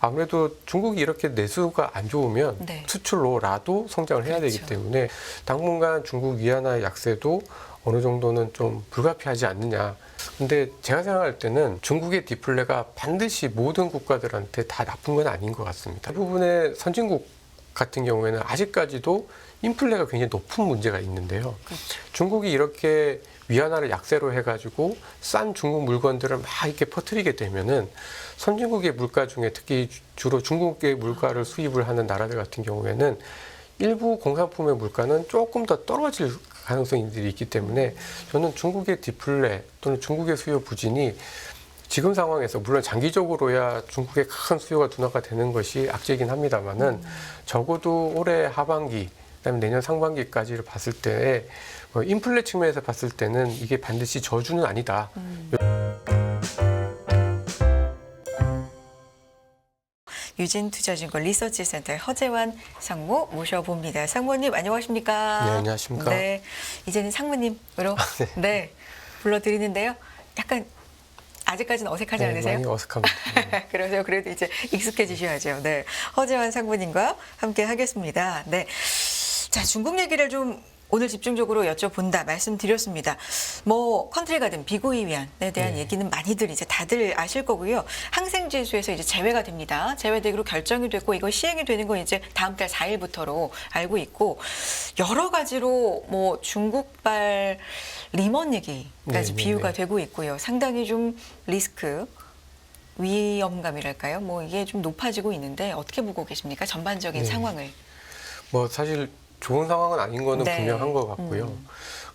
아무래도 중국이 이렇게 내수가 안 좋으면 네. 수출로라도 성장을 해야 되기 그렇죠. 때문에 당분간 중국 위안화의 약세도 어느 정도는 좀 불가피하지 않느냐. 근데 제가 생각할 때는 중국의 디플레가 반드시 모든 국가들한테 다 나쁜 건 아닌 것 같습니다. 대부분의 선진국 같은 경우에는 아직까지도 인플레가 굉장히 높은 문제가 있는데요. 그렇죠. 중국이 이렇게 위안화를 약세로 해가지고 싼 중국 물건들을 막 이렇게 퍼뜨리게 되면은 선진국의 물가 중에 특히 주- 주로 중국의 물가를 수입을 하는 나라들 같은 경우에는 일부 공산품의 물가는 조금 더 떨어질 가능성들이 있기 때문에 저는 중국의 디플레 또는 중국의 수요 부진이 지금 상황에서 물론 장기적으로야 중국의 큰 수요가 둔화가 되는 것이 악재이긴 합니다만은 적어도 올해 하반기 그다음에 내년 상반기까지를 봤을 때 어, 인플레 측면에서 봤을 때는 이게 반드시 저주는 아니다. 유진투자증권 리서치센터의 허재환 상무 모셔봅니다. 상무님 안녕하십니까? 네, 안녕하십니까? 네, 이제는 상무님으로 네. 불러드리는데요. 약간 아직까지는 어색하지 네, 않으세요? 많이 어색합니다. 네. 그래서 그래도 이제 익숙해지셔야죠. 네, 허재환 상무님과 함께 하겠습니다. 네, 자 중국 얘기를 좀 오늘 집중적으로 여쭤본다 말씀드렸습니다. 뭐 컨트리 가든 비고이 위안에 대한 네. 얘기는 많이들 이제 다들 아실 거고요. 항생 지수에서 이제 제외가 됩니다. 제외되기로 결정이 됐고 이거 시행이 되는 건 이제 다음 달 4일부터로 알고 있고 여러 가지로 뭐 중국발 리먼 얘기까지 네, 네, 비유가 네. 되고 있고요. 상당히 좀 리스크 위험감이랄까요? 뭐 이게 좀 높아지고 있는데 어떻게 보고 계십니까? 전반적인 네. 상황을. 뭐 사실 좋은 상황은 아닌 거는 네. 분명한 것 같고요. 음.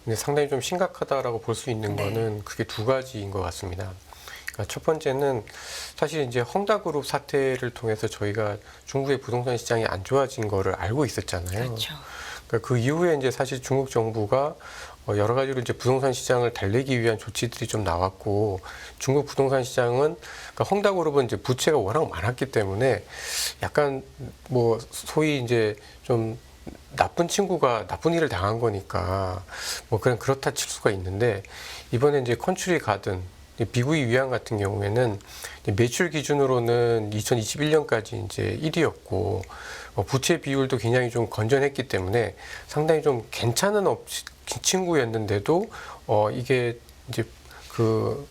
근데 상당히 좀 심각하다라고 볼 수 있는 네. 거는 그게 두 가지인 것 같습니다. 그러니까 첫 번째는 사실 이제 헝다그룹 사태를 통해서 저희가 중국의 부동산 시장이 안 좋아진 거를 알고 있었잖아요. 그렇죠. 그러니까 그 이후에 이제 사실 중국 정부가 어, 여러 가지로 이제 부동산 시장을 달래기 위한 조치들이 좀 나왔고 중국 부동산 시장은 그러니까 헝다그룹은 이제 부채가 워낙 많았기 때문에 약간 뭐 소위 이제 좀 나쁜 친구가 나쁜 일을 당한 거니까 뭐 그냥 그렇다 칠 수가 있는데 이번에 이제 컨츄리 가든 비구이 위안 같은 경우에는 매출 기준으로는 2021년까지 이제 1위였고 어, 부채 비율도 굉장히 좀 건전했기 때문에 상당히 좀 괜찮은 업, 친구였는데도 어 이게 이제 그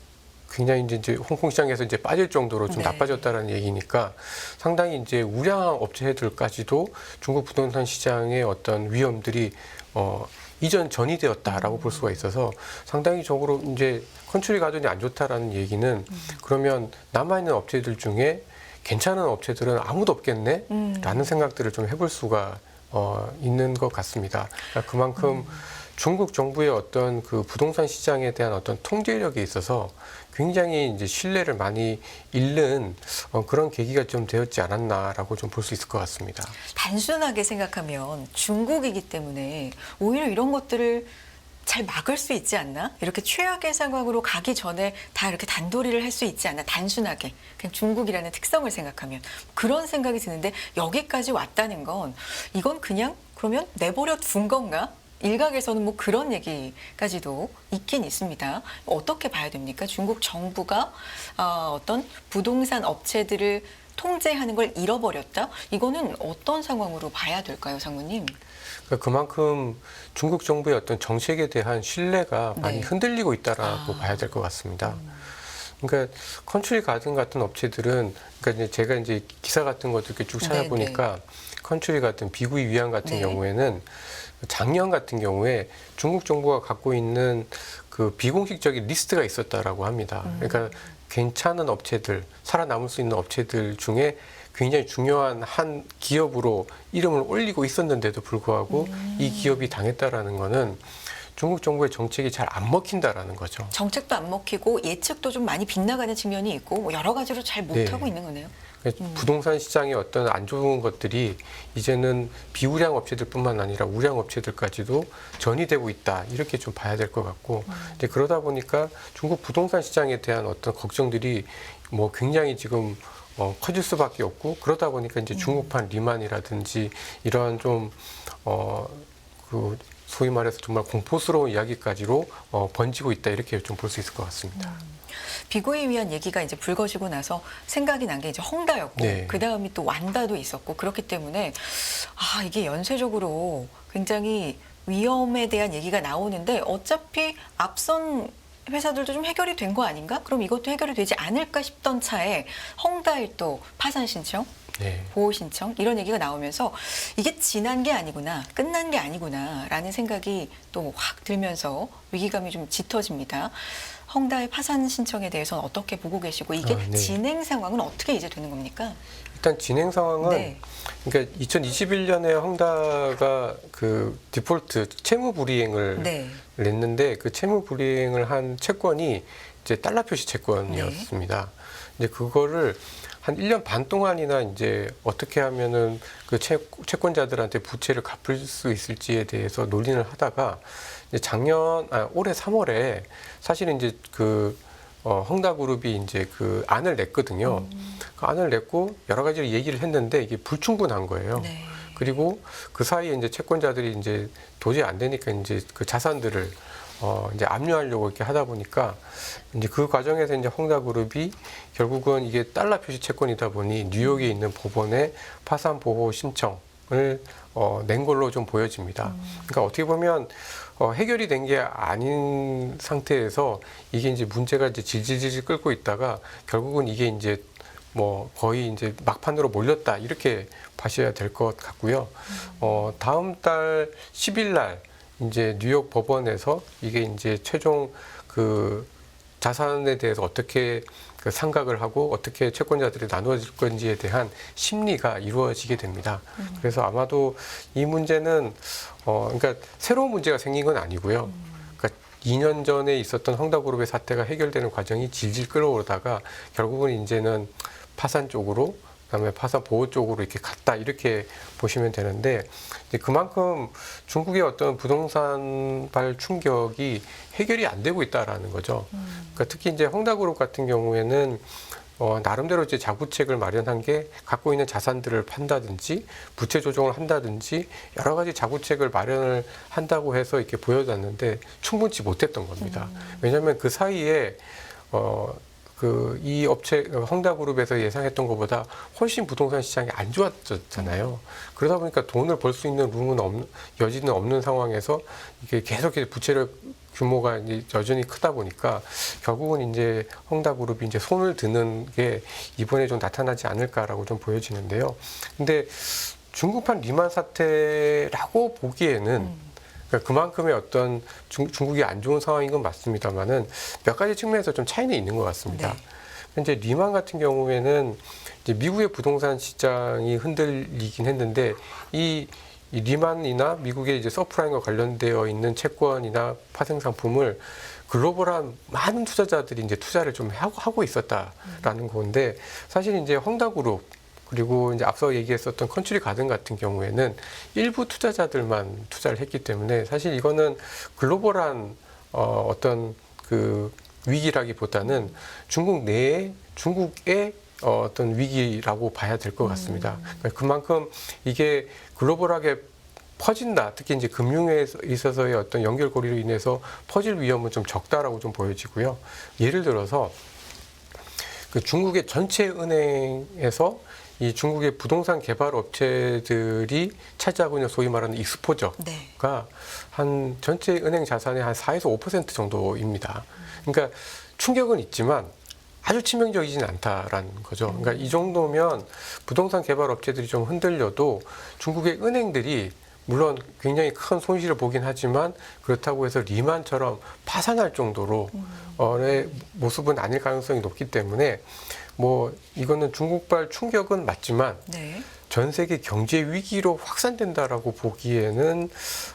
굉장히 이제, 이제 홍콩 시장에서 이제 빠질 정도로 좀 네. 나빠졌다라는 얘기니까 상당히 이제 우량 업체들까지도 중국 부동산 시장의 어떤 위험들이 어 이전 전이 되었다라고 볼 수가 있어서 상당히 적으로 이제 컨트리 가든이 안 좋다라는 얘기는 그러면 남아 있는 업체들 중에 괜찮은 업체들은 아무도 없겠네 음. 라는 생각들을 좀 해볼 수가 어, 있는 것 같습니다. 그러니까 그만큼 중국 정부의 어떤 그 부동산 시장에 대한 어떤 통제력에 있어서 굉장히 이제 신뢰를 많이 잃는 어, 그런 계기가 좀 되었지 않았나라고 좀 볼 수 있을 것 같습니다. 단순하게 생각하면 중국이기 때문에 오히려 이런 것들을 잘 막을 수 있지 않나? 이렇게 최악의 상황으로 가기 전에 다 이렇게 단도리를 할 수 있지 않나? 단순하게. 그냥 중국이라는 특성을 생각하면. 그런 생각이 드는데 여기까지 왔다는 건 이건 그냥 그러면 내버려 둔 건가? 일각에서는 뭐 그런 얘기까지도 있긴 있습니다. 어떻게 봐야 됩니까? 중국 정부가 어, 어떤 부동산 업체들을 통제하는 걸 잃어버렸다? 이거는 어떤 상황으로 봐야 될까요, 상무님? 그러니까 그만큼 중국 정부의 어떤 정책에 대한 신뢰가 많이 네. 흔들리고 있다라고 아. 봐야 될 것 같습니다. 그러니까 컨트리 가든 같은 업체들은 그러니까 이제 제가 이제 기사 같은 것도 이렇게 쭉 네, 찾아보니까 컨트리 같은 비구이 위안 같은 네. 경우에는 작년 같은 경우에 중국 정부가 갖고 있는 그 비공식적인 리스트가 있었다라고 합니다. 음. 그러니까 괜찮은 업체들, 살아남을 수 있는 업체들 중에 굉장히 중요한 한 기업으로 이름을 올리고 있었는데도 불구하고 음. 이 기업이 당했다라는 거는 중국 정부의 정책이 잘 안 먹힌다라는 거죠. 정책도 안 먹히고 예측도 좀 많이 빗나가는 측면이 있고 뭐 여러 가지로 잘 못하고 네. 있는 거네요. 그러니까 부동산 시장의 어떤 안 좋은 것들이 이제는 비우량 업체들뿐만 아니라 우량 업체들까지도 전이되고 있다. 이렇게 좀 봐야 될 것 같고. 이제 그러다 보니까 중국 부동산 시장에 대한 어떤 걱정들이 뭐 굉장히 지금 어, 커질 수밖에 없고 그러다 보니까 이제 중국판 리만이라든지 이러한 좀 어, 그 소위 말해서 정말 공포스러운 이야기까지로 어, 번지고 있다 이렇게 좀 볼 수 있을 것 같습니다. 비고에 위한 얘기가 이제 불거지고 나서 생각이 난 게 이제 헝다였고 네. 그 다음이 또 완다도 있었고 그렇기 때문에 아 이게 연쇄적으로 굉장히 위험에 대한 얘기가 나오는데 어차피 앞선 회사들도 좀 해결이 된 거 아닌가? 그럼 이것도 해결이 되지 않을까 싶던 차에 헝다의 또 파산 신청 네. 보호 신청 이런 얘기가 나오면서 이게 지난 게 아니구나 끝난 게 아니구나라는 생각이 또 확 들면서 위기감이 좀 짙어집니다. 헝다의 파산 신청에 대해서는 어떻게 보고 계시고 이게 아, 네. 진행 상황은 어떻게 이제 되는 겁니까? 일단 진행 상황은 네. 그러니까 2021년에 헝다가 그 디폴트 채무 불이행을 네. 냈는데 그 채무 불이행을 한 채권이 이제 달러 표시 채권이었습니다. 이제 그거를 한 1년 반 동안이나 이제 어떻게 하면은 그 채, 채권자들한테 부채를 갚을 수 있을지에 대해서 논의를 하다가 이제 작년 아 올해 3월에 사실은 이제 그 어, 헝다그룹이 이제 그 안을 냈거든요. 그 안을 냈고 여러 가지를 얘기를 했는데 이게 불충분한 거예요. 네. 그리고 그 사이에 이제 채권자들이 이제 도저히 안 되니까 이제 그 자산들을 어 이제 압류하려고 이렇게 하다 보니까 이제 그 과정에서 이제 헝다그룹이 결국은 이게 달러 표시 채권이다 보니 뉴욕에 있는 법원에 파산 보호 신청을 어, 낸 걸로 좀 보여집니다. 그러니까 어떻게 보면 어, 해결이 된 게 아닌 상태에서 이게 이제 문제가 이제 질질질 끌고 있다가 결국은 이게 이제 뭐 거의 이제 막판으로 몰렸다 이렇게 봐셔야 될 것 같고요. 어, 다음 달 10일 날 이제 뉴욕 법원에서 이게 이제 최종 그 자산에 대해서 어떻게 그 상각을 하고 어떻게 채권자들이 나누어질 건지에 대한 심리가 이루어지게 됩니다. 그래서 아마도 이 문제는 어 그러니까 새로운 문제가 생긴 건 아니고요. 그러니까 2년 전에 있었던 헝다그룹의 사태가 해결되는 과정이 질질 끌어오르다가 결국은 이제는 파산 쪽으로 그다음에 파산 보호 쪽으로 이렇게 갔다 이렇게 보시면 되는데 그만큼 중국의 어떤 부동산발 충격이 해결이 안 되고 있다라는 거죠. 그러니까 특히 이제 헝다그룹 같은 경우에는 어, 나름대로 이제 자구책을 마련한 게 갖고 있는 자산들을 판다든지 부채 조정을 한다든지 여러 가지 자구책을 마련을 한다고 해서 이렇게 보여졌는데 충분치 못했던 겁니다. 왜냐하면 그 사이에 어, 그 이 업체 헝다그룹에서 예상했던 것보다 훨씬 부동산 시장이 안 좋아졌잖아요. 그러다 보니까 돈을 벌 수 있는 룸은 없, 여지는 없는 상황에서 이게 계속 해서 부채를 규모가 이제 여전히 크다 보니까 결국은 이제 헝다그룹이 이제 손을 드는 게 이번에 좀 나타나지 않을까라고 좀 보여지는데요. 근데 중국판 리만 사태라고 보기에는 그러니까 그만큼의 어떤 중, 중국이 안 좋은 상황인 건 맞습니다만은 몇 가지 측면에서 좀 차이는 있는 것 같습니다. 네. 현재 리만 같은 경우에는 이제 미국의 부동산 시장이 흔들리긴 했는데 이, 이 리만이나 미국의 이제 서프라임과 관련되어 있는 채권이나 파생 상품을 글로벌한 많은 투자자들이 이제 투자를 좀 하고, 하고 있었다라는 건데 사실 이제 헝다그룹 그리고 이제 앞서 얘기했었던 컨츄리 가든 같은 경우에는 일부 투자자들만 투자를 했기 때문에 사실 이거는 글로벌한 어, 어떤 그 위기라기보다는 중국 내에 중국의 어, 어떤 위기라고 봐야 될 것 같습니다. 그러니까 그만큼 이게 글로벌하게 퍼진다. 특히 이제 금융에 있어서의 어떤 연결고리로 인해서 퍼질 위험은 좀 적다라고 좀 보여지고요. 예를 들어서 그 중국의 전체 은행에서 이 중국의 부동산 개발 업체들이 차지하고 있는 소위 말하는 익스포저가 네. 한 전체 은행 자산의 한 4에서 5% 정도입니다. 그러니까 충격은 있지만 아주 치명적이진 않다라는 거죠. 그러니까 이 정도면 부동산 개발 업체들이 좀 흔들려도 중국의 은행들이 물론 굉장히 큰 손실을 보긴 하지만 그렇다고 해서 리만처럼 파산할 정도로 어의 모습은 아닐 가능성이 높기 때문에 뭐 이거는 중국발 충격은 맞지만 네. 전 세계 경제 위기로 확산된다라고 보기에는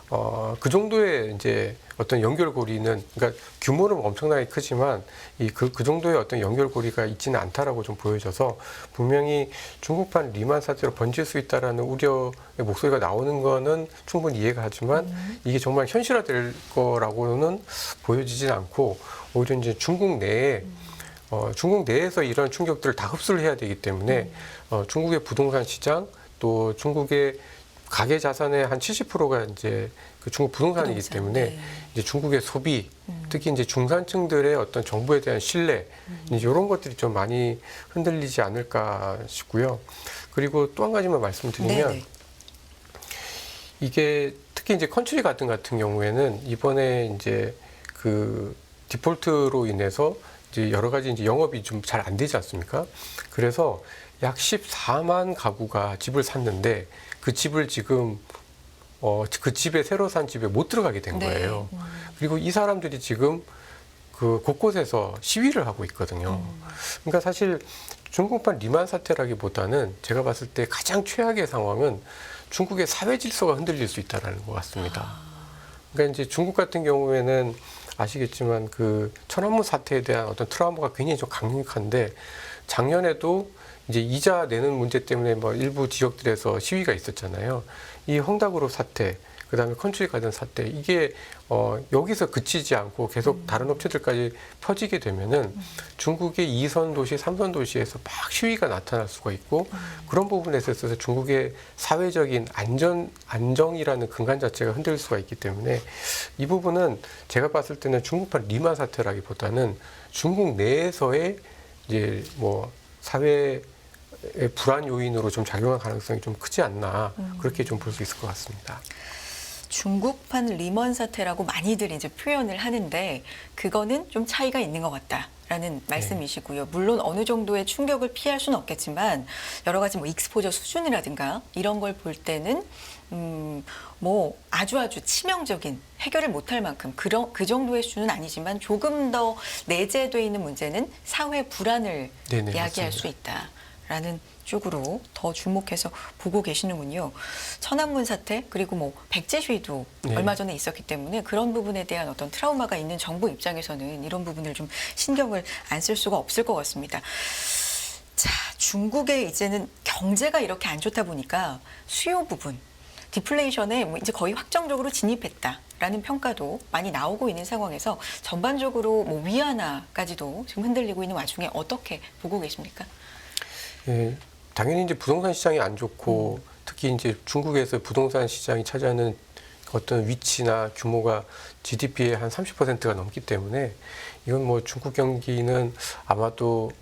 어, 그 정도의 이제 어떤 연결고리는 그러니까 규모는 엄청나게 크지만 이그 그 정도의 어떤 연결고리가 있지는 않다라고 좀 보여져서 분명히 중국판 리만 사태로 번질 수 있다라는 우려의 목소리가 나오는 거는 충분히 이해가 하지만 이게 정말 현실화될 거라고는 보여지진 않고 오히려 이제 중국 내에 어, 중국 내에서 이런 충격들을 다 흡수를 해야 되기 때문에 어, 중국의 부동산 시장 또 중국의 가계 자산의 한 70%가 이제 그그 중국 부동산이기 부동산, 때문에 네. 이제 중국의 소비, 음. 특히 이제 중산층들의 어떤 정부에 대한 신뢰, 이제 이런 것들이 좀 많이 흔들리지 않을까 싶고요. 그리고 또 한 가지만 말씀드리면 네네. 이게 특히 이제 컨트리 가든 같은 경우에는 이번에 이제 그 디폴트로 인해서 이제 여러 가지 이제 영업이 좀 잘 안 되지 않습니까? 그래서 약 14만 가구가 집을 샀는데 그 집을 지금 어, 그 집에 새로 산 집에 못 들어가게 된 네. 거예요. 음. 그리고 이 사람들이 지금 그 곳곳에서 시위를 하고 있거든요. 음. 그러니까 사실 중국판 리만 사태라기보다는 제가 봤을 때 가장 최악의 상황은 중국의 사회 질서가 흔들릴 수 있다라는 것 같습니다. 그러니까 이제 중국 같은 경우에는 아시겠지만 그 천안문 사태에 대한 어떤 트라우마가 굉장히 좀 강력한데 작년에도 이제 이자 내는 문제 때문에 뭐 일부 지역들에서 시위가 있었잖아요. 이 헝다그룹 사태, 그다음에 컨트리 가든 사태. 이게 어 여기서 그치지 않고 계속 다른 업체들까지 퍼지게 되면은 중국의 2선 도시, 3선 도시에서 막 시위가 나타날 수가 있고 그런 부분에서 있어서 중국의 사회적인 안전 안정이라는 근간 자체가 흔들릴 수가 있기 때문에 이 부분은 제가 봤을 때는 중국판 리만 사태라기보다는 중국 내에서의 이제 뭐 사회의 불안 요인으로 좀 작용할 가능성이 좀 크지 않나 그렇게 좀 볼 수 있을 것 같습니다. 중국판 리먼 사태라고 많이들 이제 표현을 하는데 그거는 좀 차이가 있는 것 같다 라는 말씀이시고요. 물론 어느 정도의 충격을 피할 수는 없겠지만 여러 가지 뭐 익스포저 수준이라든가 이런 걸 볼 때는 음, 뭐 아주 아주 치명적인 해결을 못할 만큼 그런 그 정도의 수준은 아니지만 조금 더 내재돼 있는 문제는 사회 불안을 네네, 야기할 맞습니다. 수 있다라는 쪽으로 더 주목해서 보고 계시는군요. 천안문 사태 그리고 뭐 백제 시위도 네. 얼마 전에 있었기 때문에 그런 부분에 대한 어떤 트라우마가 있는 정부 입장에서는 이런 부분을 좀 신경을 안 쓸 수가 없을 것 같습니다. 자, 중국의 이제는 경제가 이렇게 안 좋다 보니까 수요 부분, 디플레이션에 뭐 이제 거의 확정적으로 진입했다 라는 평가도 많이 나오고 있는 상황에서 전반적으로 뭐 위안화까지도 지금 흔들리고 있는 와중에 어떻게 보고 계십니까? 예, 당연히 이제 부동산 시장이 안 좋고 특히 이제 중국에서 부동산 시장이 차지하는 어떤 위치나 규모가 GDP의 한 30%가 넘기 때문에 이건 뭐 중국 경기는 아마도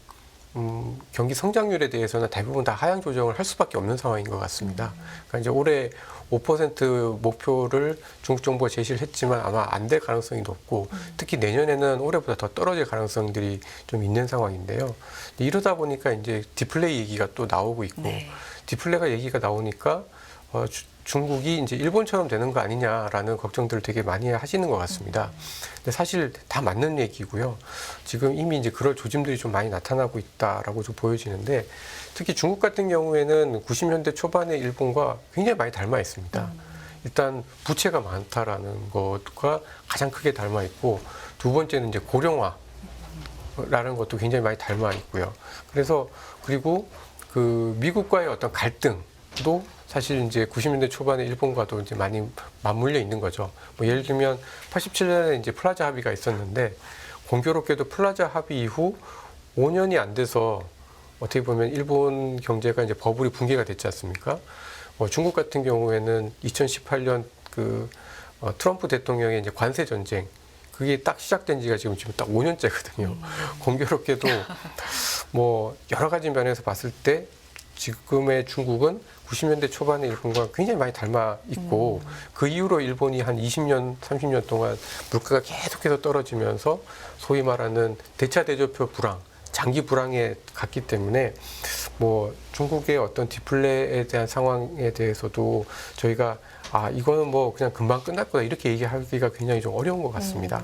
음, 경기 성장률에 대해서는 대부분 다 하향 조정을 할 수밖에 없는 상황인 것 같습니다. 그러니까 이제 올해 5% 목표를 중국 정부가 제시를 했지만 아마 안 될 가능성이 높고 특히 내년에는 올해보다 더 떨어질 가능성들이 좀 있는 상황인데요. 이러다 보니까 이제 디플레이 얘기가 또 나오고 있고 네. 디플레가 얘기가 나오니까 어, 주- 중국이 이제 일본처럼 되는 거 아니냐라는 걱정들을 되게 많이 하시는 것 같습니다. 근데 사실 다 맞는 얘기고요. 지금 이미 이제 그럴 조짐들이 좀 많이 나타나고 있다라고 좀 보여지는데 특히 중국 같은 경우에는 90년대 초반의 일본과 굉장히 많이 닮아 있습니다. 일단 부채가 많다라는 것과 가장 크게 닮아 있고 두 번째는 이제 고령화 라는 것도 굉장히 많이 닮아 있고요. 그래서 그리고 그 미국과의 어떤 갈등도 사실 이제 90년대 초반에 일본과도 이제 많이 맞물려 있는 거죠. 뭐 예를 들면 87년에 이제 플라자 합의가 있었는데 공교롭게도 플라자 합의 이후 5년이 안 돼서 어떻게 보면 일본 경제가 이제 버블이 붕괴가 됐지 않습니까? 어, 중국 같은 경우에는 2018년 그 어, 트럼프 대통령의 이제 관세 전쟁 그게 딱 시작된 지가 지금 지금 딱 5년째거든요. 공교롭게도 뭐 여러 가지 면에서 봤을 때 지금의 중국은 90년대 초반의 일본과 굉장히 많이 닮아 있고 그 이후로 일본이 한 20년, 30년 동안 물가가 계속해서 떨어지면서 소위 말하는 대차 대조표 불황, 장기 불황에 갔기 때문에 뭐 중국의 어떤 디플레에 대한 상황에 대해서도 저희가 아 이거는 뭐 그냥 금방 끝날 거다 이렇게 얘기하기가 굉장히 좀 어려운 것 같습니다.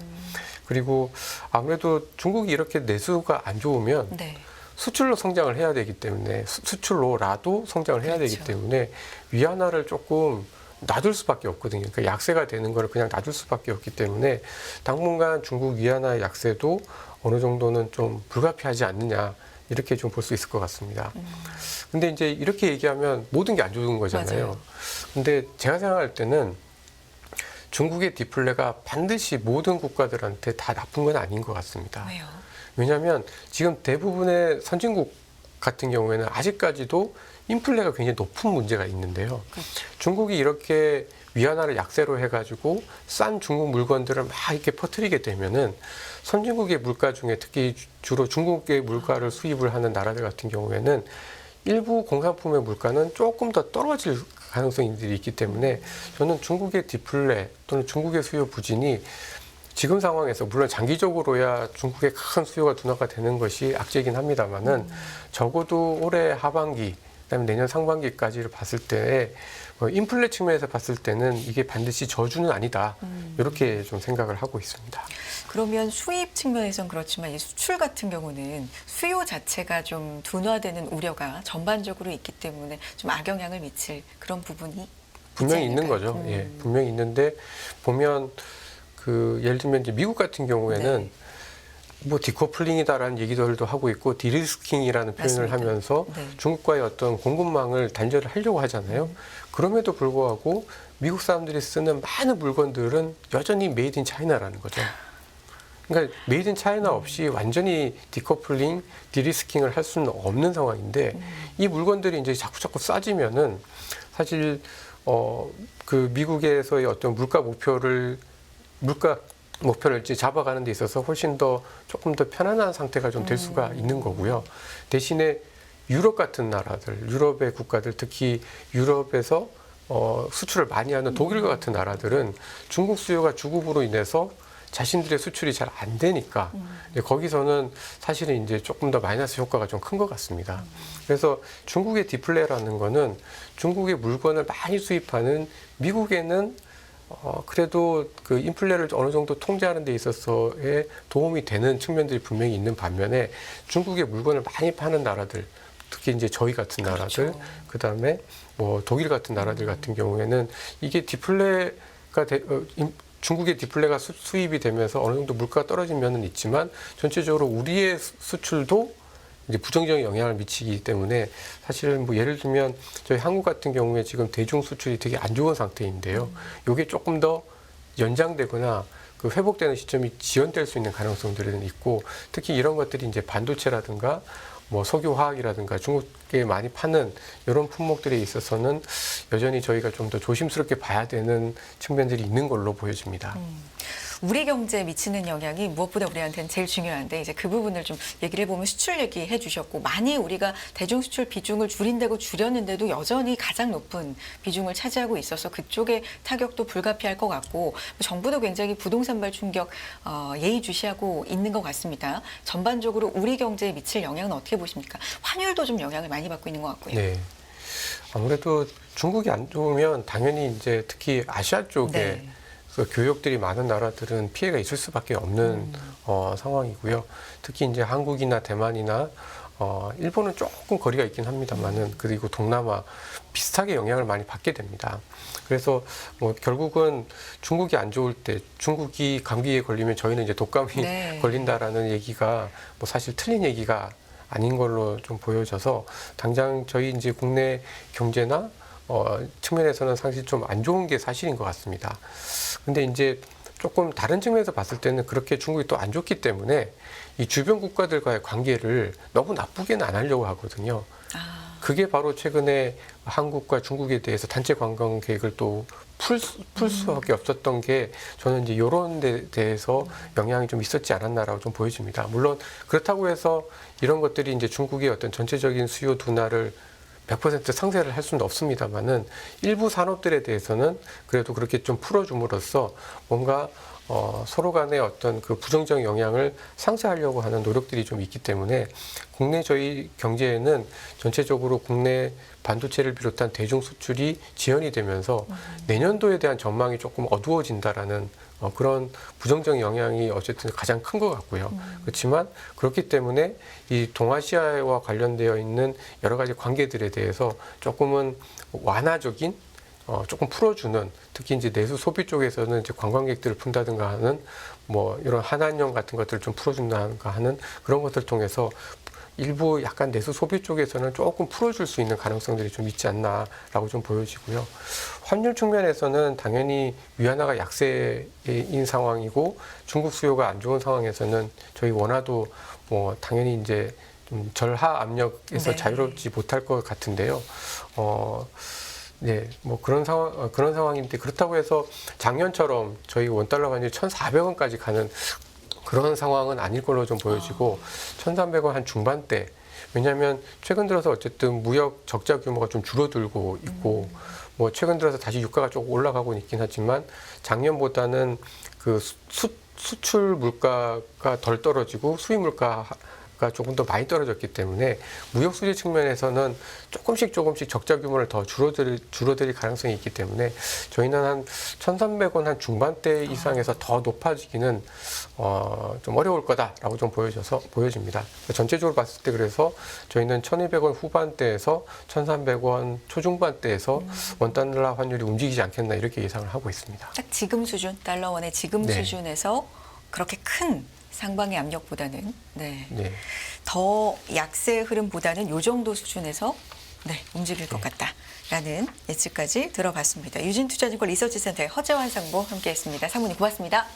그리고 아무래도 중국이 이렇게 내수가 안 좋으면 네. 수출로 성장을 해야 되기 때문에 수- 수출로라도 성장을 해야 되기 그렇죠. 때문에 위안화를 조금 놔둘 수밖에 없거든요. 그러니까 약세가 되는 거를 그냥 놔둘 수밖에 없기 때문에 당분간 중국 위안화 약세도 어느 정도는 좀 불가피하지 않느냐 이렇게 좀 볼 수 있을 것 같습니다. 근데 이제 이렇게 얘기하면 모든 게 안 좋은 거잖아요. 맞아요. 근데 제가 생각할 때는 중국의 디플레가 반드시 모든 국가들한테 다 나쁜 건 아닌 것 같습니다. 왜요? 왜냐하면 지금 대부분의 선진국 같은 경우에는 아직까지도 인플레가 굉장히 높은 문제가 있는데요. 그렇죠. 중국이 이렇게 위안화를 약세로 해가지고 싼 중국 물건들을 막 이렇게 퍼뜨리게 되면은 선진국의 물가 중에 특히 주로 중국의 물가를 수입을 하는 나라들 같은 경우에는 일부 공산품의 물가는 조금 더 떨어질 가능성이 있기 때문에 저는 중국의 디플레 또는 중국의 수요 부진이 지금 상황에서 물론 장기적으로야 중국의 큰 수요가 둔화가 되는 것이 악재이긴 합니다만은 적어도 올해 하반기 그다음에 내년 상반기까지를 봤을 때 어, 인플레 측면에서 봤을 때는 이게 반드시 저주는 아니다 이렇게 좀 생각을 하고 있습니다. 그러면 수입 측면에선 그렇지만 이 수출 같은 경우는 수요 자체가 좀 둔화되는 우려가 전반적으로 있기 때문에 좀 악영향을 미칠 그런 부분이 분명히 있는? 거죠. 음. 예, 분명히 있는데 보면 그 예를 들면 이제 미국 같은 경우에는 네. 뭐 디커플링이다라는 얘기들도 하고 있고 디리스킹이라는 표현을 맞습니다. 하면서 네. 중국과의 어떤 공급망을 단절을 하려고 하잖아요. 음. 그럼에도 불구하고 미국 사람들이 쓰는 많은 물건들은 여전히 메이드 인 차이나라는 거죠. 그러니까 메이드 인 차이나 없이 완전히 디커플링, 디리스킹을 할 수는 없는 상황인데 이 물건들이 이제 자꾸 자꾸 싸지면은 사실 어 그 미국에서의 어떤 물가 목표를 물가 목표를 이제 잡아가는 데 있어서 훨씬 더 조금 더 편안한 상태가 좀 될 수가 있는 거고요. 대신에 유럽 같은 나라들, 유럽의 국가들, 특히 유럽에서 어, 수출을 많이 하는 독일과 같은 나라들은 중국 수요가 주급으로 인해서 자신들의 수출이 잘 안 되니까 이제 거기서는 사실은 이제 조금 더 마이너스 효과가 좀 큰 것 같습니다. 그래서 중국의 디플레라는 거는 중국의 물건을 많이 수입하는 미국에는 어, 그래도 그 인플레를 어느 정도 통제하는 데 있어서의 도움이 되는 측면들이 분명히 있는 반면에 중국의 물건을 많이 파는 나라들, 특히 이제 저희 같은 나라들, 그렇죠. 그 다음에 뭐 독일 같은 나라들 같은 경우에는 이게 디플레가 되, 어, 인- 중국의 디플레가 수, 수입이 되면서 어느 정도 물가가 떨어진 면은 있지만 전체적으로 우리의 수- 수출도 이제 부정적인 영향을 미치기 때문에 사실은 뭐 예를 들면 저희 한국 같은 경우에 지금 대중 수출이 되게 안 좋은 상태인데요. 이게 조금 더 연장되거나 그 회복되는 시점이 지연될 수 있는 가능성들은 있고 특히 이런 것들이 이제 반도체라든가 뭐 석유화학이라든가 중국에 많이 파는 이런 품목들에 있어서는 여전히 저희가 좀 더 조심스럽게 봐야 되는 측면들이 있는 걸로 보여집니다. 우리 경제에 미치는 영향이 무엇보다 우리한테는 제일 중요한데 이제 그 부분을 좀 얘기를 해보면 수출 얘기해 주셨고 많이 우리가 대중 수출 비중을 줄인다고 줄였는데도 여전히 가장 높은 비중을 차지하고 있어서 그쪽에 타격도 불가피할 것 같고 정부도 굉장히 부동산발 충격 어, 예의주시하고 있는 것 같습니다. 전반적으로 우리 경제에 미칠 영향은 어떻게 보십니까? 환율도 좀 영향을 많이 받고 있는 것 같고요. 네. 아무래도 중국이 안 좋으면 당연히 이제 특히 아시아 쪽에 네. 그 교역들이 많은 나라들은 피해가 있을 수밖에 없는 음. 어, 상황이고요. 특히 이제 한국이나 대만이나 어, 일본은 조금 거리가 있긴 합니다만은 그리고 동남아 비슷하게 영향을 많이 받게 됩니다. 그래서 뭐 결국은 중국이 안 좋을 때 중국이 감기에 걸리면 저희는 이제 독감이 네. 걸린다라는 얘기가 뭐 사실 틀린 얘기가 아닌 걸로 좀 보여져서 당장 저희 이제 국내 경제나 어, 측면에서는 사실 좀 안 좋은 게 사실인 것 같습니다. 근데 이제 조금 다른 측면에서 봤을 때는 그렇게 중국이 또 안 좋기 때문에 이 주변 국가들과의 관계를 너무 나쁘게는 안 하려고 하거든요. 아, 그게 바로 최근에 한국과 중국에 대해서 단체 관광 계획을 또 풀, 풀 수밖에 없었던 게 저는 이제 이런 데 대해서 영향이 좀 있었지 않았나라고 좀 보여집니다. 물론 그렇다고 해서 이런 것들이 이제 중국의 어떤 전체적인 수요 둔화를 100% 상쇄를 할 수는 없습니다만은 일부 산업들에 대해서는 그래도 그렇게 좀 풀어줌으로써 뭔가 어, 서로 간의 어떤 그 부정적 영향을 상쇄하려고 하는 노력들이 좀 있기 때문에 국내 저희 경제에는 전체적으로 국내 반도체를 비롯한 대중 수출이 지연이 되면서 내년도에 대한 전망이 조금 어두워진다라는 어, 그런 부정적 영향이 어쨌든 가장 큰 것 같고요. 그렇지만 그렇기 때문에 이 동아시아와 관련되어 있는 여러 가지 관계들에 대해서 조금은 완화적인 어, 조금 풀어주는 특히 이제 내수 소비 쪽에서는 이제 관광객들을 푼다든가 하는 뭐 이런 한한령 같은 것들을 좀 풀어준다든가 하는 그런 것들을 통해서 일부 약간 내수 소비 쪽에서는 조금 풀어줄 수 있는 가능성들이 좀 있지 않나라고 좀 보여지고요. 환율 측면에서는 당연히 위안화가 약세인 상황이고 중국 수요가 안 좋은 상황에서는 저희 원화도 뭐 당연히 이제 좀 절하 압력에서 네. 자유롭지 못할 것 같은데요. 어, 네, 뭐 그런 상황 어, 그런 상황인데 그렇다고 해서 작년처럼 저희 원 달러 환율이 1,400원까지 가는 그런 상황은 아닐 걸로 좀 보여지고 1,300원 한 중반대. 왜냐하면 최근 들어서 어쨌든 무역 적자 규모가 좀 줄어들고 있고 뭐 최근 들어서 다시 유가가 조금 올라가고 있긴 하지만 작년보다는 그 수, 수, 수출 물가가 덜 떨어지고 수입 물가 가 조금 더 많이 떨어졌기 때문에 무역 수지 측면에서는 조금씩 조금씩 적자 규모를 더 줄어들 줄어들 가능성이 있기 때문에 저희는 한 1,300원 한 중반대 이상에서 더 높아지기는 어, 좀 어려울 거다라고 좀 보여져서 보여집니다. 전체적으로 봤을 때 그래서 저희는 1,200원 후반대에서 1,300원 초중반대에서 원달러 환율이 움직이지 않겠나 이렇게 예상을 하고 있습니다. 딱 지금 수준 달러 원의 지금 네. 수준에서 그렇게 큰 상방의 압력보다는 네. 네. 더 약세 흐름보다는 요 정도 수준에서 네, 움직일 것 같다라는 예측까지 들어봤습니다. 유진투자증권 리서치센터의 허재환 상무 함께했습니다. 상무님 고맙습니다.